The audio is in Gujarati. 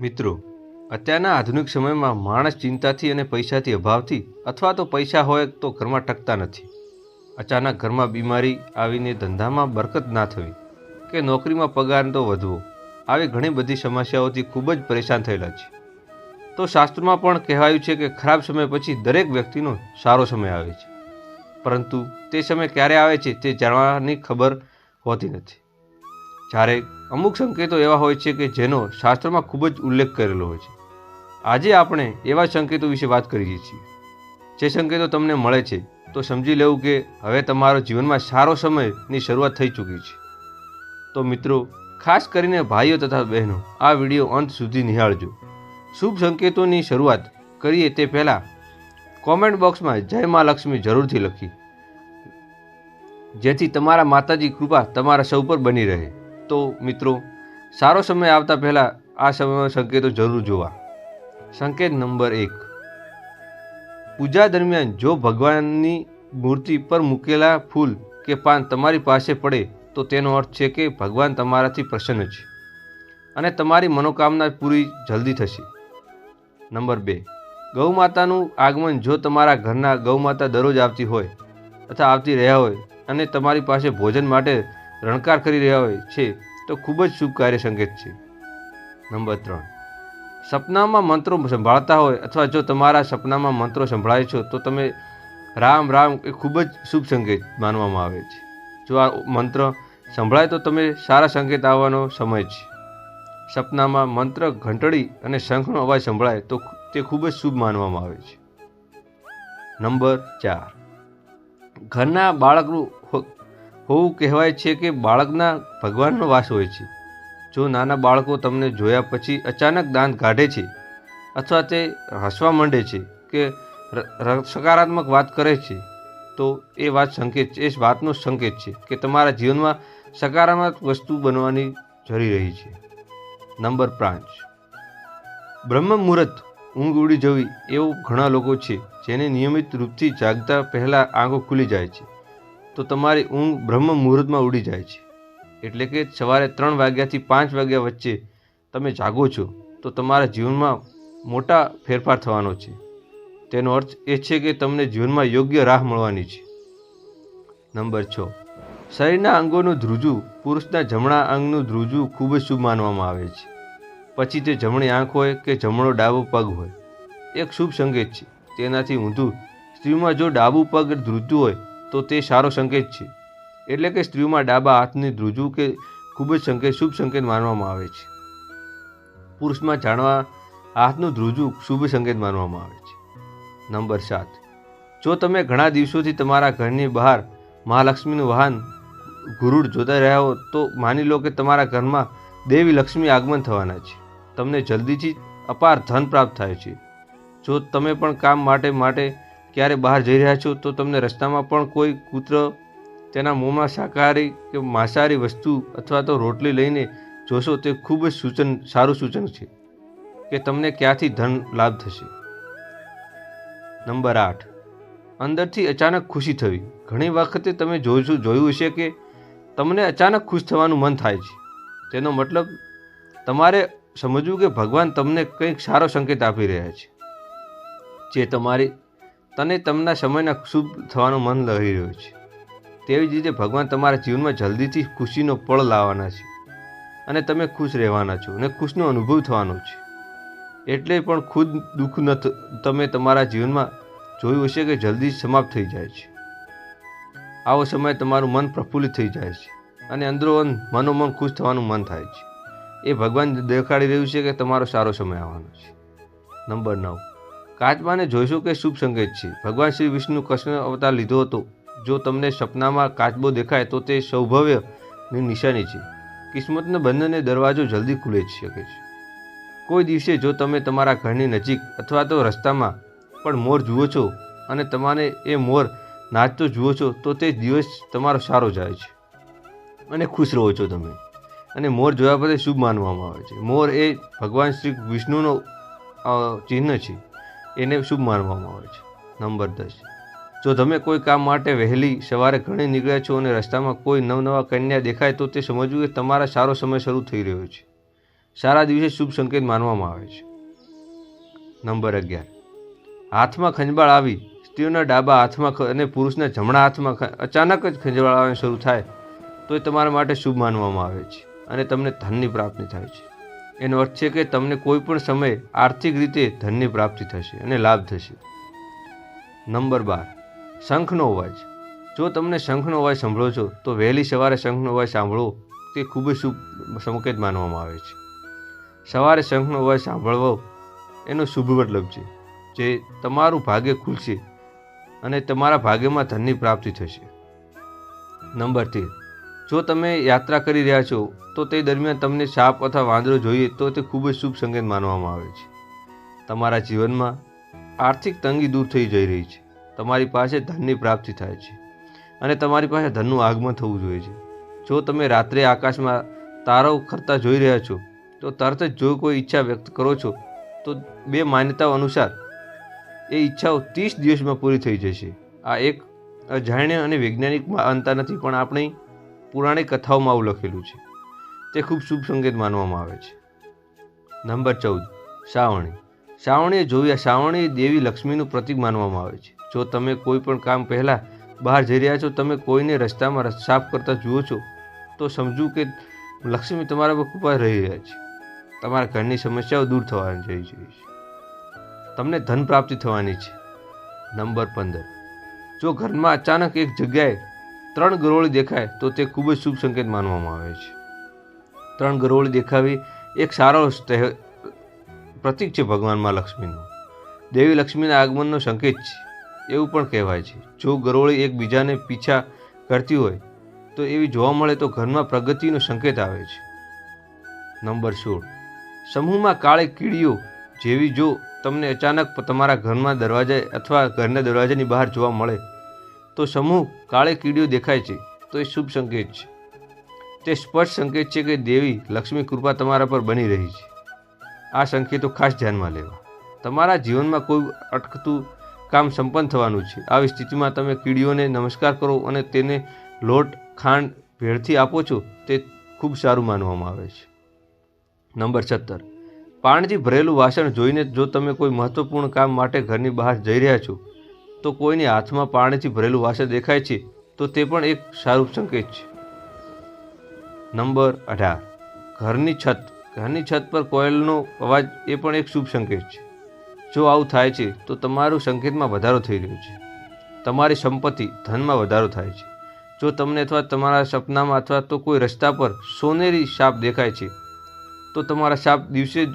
મિત્રો, અત્યારના આધુનિક સમયમાં માણસ ચિંતાથી અને પૈસાથી અભાવથી અથવા તો પૈસા હોય તો ઘરમાં ટકતા નથી. અચાનક ઘરમાં બીમારી આવીને ધંધામાં બરકત ના થવી કે નોકરીમાં પગાર તો વધવો, આવી ઘણી બધી સમસ્યાઓથી ખૂબ જ પરેશાન થયેલા છે. તો શાસ્ત્રોમાં પણ કહેવાયું છે કે ખરાબ સમય પછી દરેક વ્યક્તિનો સારો સમય આવે છે. પરંતુ તે સમય ક્યારે આવે છે તે જાણવાની ખબર હોતી નથી. જ્યારે અમુક સંકેતો એવા હોય છે કે જેનો શાસ્ત્રમાં ખૂબ જ ઉલ્લેખ કરેલો હોય છે. આજે આપણે એવા સંકેતો વિશે વાત કરીએ છીએ. જે સંકેતો તમને મળે છે, તો સમજી લેવું કે હવે તમારો જીવનમાં સારો સમયની શરૂઆત થઈ ચૂકી છે. તો મિત્રો, ખાસ કરીને ભાઈઓ તથા બહેનો, આ વીડિયો અંત સુધી નિહાળજો. શુભ સંકેતોની શરૂઆત કરીએ તે પહેલાં કોમેન્ટ બોક્સમાં જય મા લક્ષ્મી જરૂરથી લખી. જેથી તમારા માતાજી કૃપા તમારા સૌ પર બની રહે. તો મિત્રો, સારો સમય આવતા પહેલાં આ સમયમાં સંકેતો જરૂર જોવા. સંકેત નંબર એક. પૂજા દરમિયાન જો ભગવાનની મૂર્તિ પર મૂકેલા ફૂલ કે પાન તમારી પાસે પડે, તો તેનો અર્થ છે કે ભગવાન તમારાથી પ્રસન્ન છે અને તમારી મનોકામના પૂરી જલ્દી થશે. નંબર બે. ગૌ માતાનું આગમન જો તમારા ઘરના ગૌ માતા દરરોજ આવતી હોય તથા આવતી રહ્યા હોય અને તમારી પાસે ભોજન માટે રણકાર કરી રહ્યા હોય છે, તો ખૂબ જ શુભ કાર્ય સંકેત છે. નંબર ત્રણ. સપનામાં મંત્રો સંભાળતા હોય અથવા જો તમારા સપનામાં મંત્રો સંભળાય છો, તો તમે રામ રામ એ ખૂબ જ શુભ સંકેત માનવામાં આવે છે. જો આ મંત્ર સંભળાય, તો તમે સારા સંકેત આવવાનો સમય છે. સપનામાં મંત્ર ઘંટડી અને શંખનો અવાજ સંભળાય, તો તે ખૂબ જ શુભ માનવામાં આવે છે. નંબર ચાર. ઘરના બાળકનું હોવું કહેવાય છે કે બાળકના ભગવાનનો વાસ હોય છે. જો નાના બાળકો તમને જોયા પછી અચાનક દાંત કાઢે છે અથવા તે હસવા માંડે છે કે સકારાત્મક વાત કરે છે, તો એ વાત સંકેત છે, એ વાતનો સંકેત છે કે તમારા જીવનમાં સકારાત્મક વસ્તુ બનવાની જરી રહી છે. નંબર પાંચ. બ્રહ્મ મુહૂર્ત ઊંઘ ઉડી જવી એવું ઘણા લોકો છે જેને નિયમિત રૂપથી જાગતા પહેલાં આંખો ખુલી જાય છે. તો તમારી ઊંઘ બ્રહ્મ મુહૂર્તમાં ઉડી જાય છે. એટલે કે સવારે ત્રણ વાગ્યાથી પાંચ વાગ્યા વચ્ચે તમે જાગો છો, તો તમારા જીવનમાં મોટા ફેરફાર થવાનો છે. તેનો અર્થ એ છે કે તમને જીવનમાં યોગ્ય રાહ મળવાની છે. નંબર છ. શરીરના અંગોનું ધ્રુજું, પુરુષના જમણા અંગનું ધ્રુજું ખૂબ જ શુભ માનવામાં આવે છે. પછી તે જમણી આંખ હોય કે જમણો ડાબો પગ હોય. એક શુભ સંકેત છે. તેનાથી ઊંધું સ્ત્રીમાં જો ડાબું પગ ધ્રુજતું હોય તો તે સારો સંકેત છે. એટલે કે સ્ત્રીઓમાં ડાબા હાથની ધ્રુજવું કે ખૂબ જ સંકેત, શુભ સંકેત માનવામાં આવે છે. પુરુષમાં જાણવા હાથનું ધ્રુજવું શુભ સંકેત માનવામાં આવે છે. નંબર સાત. જો તમે ઘણા દિવસોથી તમારા ઘરની બહાર મહાલક્ષ્મીનું વાહન ગુરુડ જોતા રહ્યા હો, તો માની લો કે તમારા ઘરમાં દેવી લક્ષ્મી આગમન થવાના છે. તમને જલ્દીથી અપાર ધન પ્રાપ્ત થાય છે. જો તમે પણ કામ માટે માટે ક્યારે બહાર જઈ રહ્યા છો, તો તમને રસ્તામાં પણ કોઈ કૂતરો તેના મોંમાં શાકાહારી કે માંસાહારી વસ્તુ અથવા તો રોટલી લઈને જોશો, તે ખૂબ જ સૂચન, સારું સૂચન છે કે તમને ક્યાંથી ધન લાભ થશે. નંબર આઠ. અંદરથી અચાનક ખુશી થવી. ઘણી વખતે તમે જોશું, જોયું હશે કે તમને અચાનક ખુશ થવાનું મન થાય છે. તેનો મતલબ તમારે સમજવું કે ભગવાન તમને કંઈક સારો સંકેત આપી રહ્યા છે. જે તમારી તને તમના સમયના શુભ થવાનું મન લઈ રહ્યું છે. તેવી જ રીતે ભગવાન તમારા જીવનમાં જલ્દીથી ખુશીનો પળ લાવવાના છે અને તમે ખુશ રહેવાના છો અને ખુશનો અનુભવ થવાનો છે. એટલે પણ ખુદ દુઃખ ન તમે તમારા જીવનમાં જોયું હશે કે જલ્દી સમાપ્ત થઈ જાય છે. આવો સમય તમારું મન પ્રફુલ્લિત થઈ જાય છે અને અંદરોઅંદ મનોમન ખુશ થવાનું મન થાય છે. એ ભગવાન દેખાડી રહ્યું છે કે તમારો સારો સમય આવવાનો છે. નંબર નવ. કાચબાને જોઈશું કે શુભ સંકેત છે? ભગવાન શ્રી વિષ્ણુ કૃષ્ણ અવતાર લીધો હતો. જો તમને સપનામાં કાચબો દેખાય, તો તે સૌભવ્યની નિશાની છે. કિસ્મતના બંધને દરવાજો જલ્દી ખુલે જ શકે છે. કોઈ દિવસે જો તમે તમારા ઘરની નજીક અથવા તો રસ્તામાં પણ મોર જુઓ છો અને તમારે એ મોર નાચતો જુઓ છો, તો તે દિવસ તમારો સારો જાય છે. અને ખુશ રહો છો તમે. અને મોર જોયા પછી શુભ માનવામાં આવે છે. મોર એ ભગવાન શ્રી વિષ્ણુનો ચિહ્ન છે. એને શુભ માનવામાં આવે છે. નંબર દસ. જો તમે કોઈ કામ માટે વહેલી સવારે ઘણી નીકળ્યા છો અને રસ્તામાં કોઈ નવનવા કન્યા દેખાય, તો તે સમજવું કે તમારા સારો સમય શરૂ થઈ રહ્યો છે. સારા દિવસે શુભ સંકેત માનવામાં આવે છે. નંબર અગિયાર. હાથમાં ખંજવાળ આવી, સ્ત્રીઓના ડાબા હાથમાં અને પુરુષના જમણા હાથમાં અચાનક જ ખંજવાળ આવવાનું શરૂ થાય, તો એ તમારા માટે શુભ માનવામાં આવે છે અને તમને ધનની પ્રાપ્તિ થાય છે. એનો અર્થ છે કે તમને કોઈ પણ સમયે આર્થિક રીતે ધનની પ્રાપ્તિ થશે અને લાભ થશે. નંબર બાર, શંખનો અવાજ. જો તમને શંખનો અવાજ સાંભળો છો, તો વહેલી સવારે શંખનો અવાજ સાંભળવો તે ખૂબ જ શુભ સંકેત માનવામાં આવે છે. સવારે શંખનો અવાજ સાંભળવો, એનો શુભ મતલબ છે જે તમારું ભાગ્ય ખુલશે અને તમારા ભાગ્યમાં ધનની પ્રાપ્તિ થશે. નંબર તેર જો તમે યાત્રા કરી રહ્યા છો, તો તે દરમિયાન તમને સાપ અથવા વાંદરો જોઈએ તો તે ખૂબ જ શુભ સંકેત માનવામાં આવે છે. તમારા જીવનમાં આર્થિક તંગી દૂર થઈ જઈ રહી છે. તમારી પાસે ધનની પ્રાપ્તિ થાય છે અને તમારી પાસે ધનનું આગમન થવું જોઈએ છે. જો તમે રાત્રે આકાશમાં તારો ખરતા જોઈ રહ્યા છો, તો તરત જ જો કોઈ ઈચ્છા વ્યક્ત કરો છો, તો બે માન્યતાઓ અનુસાર એ ઈચ્છાઓ ત્રીસ દિવસમાં પૂરી થઈ જશે. આ એક અજાણ્ય અને વૈજ્ઞાનિક માનતા નથી, પણ આપણી પુરાણિક કથાઓમાં આવું લખેલું છે. તે ખૂબ શુભ સંકેત માનવામાં આવે છે. નંબર ચૌદ શ્રાવણી શ્રાવણીએ જોયા શ્રાવણી દેવી લક્ષ્મીનું પ્રતીક માનવામાં આવે છે. જો તમે કોઈ પણ કામ પહેલાં બહાર જઈ રહ્યા છો, તમે કોઈને રસ્તામાં રસ્તા સાફ કરતા જુઓ છો, તો સમજવું કે લક્ષ્મી તમારા પર કૃપા રહી રહ્યા છે. તમારા ઘરની સમસ્યાઓ દૂર થવાની જઈ જોઈએ છે. તમને ધન પ્રાપ્તિ થવાની છે. નંબર પંદર, જો ઘરમાં અચાનક એક જગ્યાએ ત્રણ ગરોળી દેખાય તો તે ખૂબ જ શુભ સંકેત માનવામાં આવે છે. ત્રણ ગરોળી દેખાવી એક સારો પ્રતીક છે ભગવાનમાં લક્ષ્મીનું. દેવી લક્ષ્મીના આગમનનો સંકેત છે, એવું પણ કહેવાય છે. જો ગરોળી એકબીજાને પીછા કરતી હોય, તો એવી જોવા મળે તો ઘરમાં પ્રગતિનો સંકેત આવે છે. નંબર સોળ. સમૂહમાં કાળી કીડીઓ જેવી જો તમને અચાનક તમારા ઘરમાં દરવાજા અથવા ઘરના દરવાજાની બહાર જોવા મળે તો સમૂહ કાળે કીડીઓ દેખાય છે, તો એ શુભ સંકેત છે. તે સ્પષ્ટ સંકેત છે કે દેવી લક્ષ્મી કૃપા તમારા પર બની રહી છે. આ સંકેતો ખાસ ધ્યાનમાં લેવા. તમારા જીવનમાં કોઈ અટકતું કામ સંપન્ન થવાનું છે. આવી સ્થિતિમાં તમે કીડીઓને નમસ્કાર કરો અને તેને લોટ, ખાંડ ભેળથી આપો છો, તે ખૂબ સારું માનવામાં આવે છે. નંબર સત્તર. પાણીથી ભરેલું વાસણ જોઈને જો તમે કોઈ મહત્વપૂર્ણ કામ માટે ઘરની બહાર જઈ રહ્યા છો તો કોઈની હાથમાં પાણીથી ભરેલું વાસણ દેખાય છે, તો તે પણ એક સારું સંકેત છે. નંબર અઢાર. ઘરની છત. ઘરની છત પર કોયલનો અવાજ એ પણ એક શુભ સંકેત છે. જો આવું થાય છે, તો તમારું સંકેતમાં વધારો થઈ રહ્યો છે. તમારી સંપત્તિ ધનમાં વધારો થાય છે. જો તમને અથવા તમારા સપનામાં અથવા તો કોઈ રસ્તા પર સોનેરી સાપ દેખાય છે, તો તમારા સાપ દિવસે જ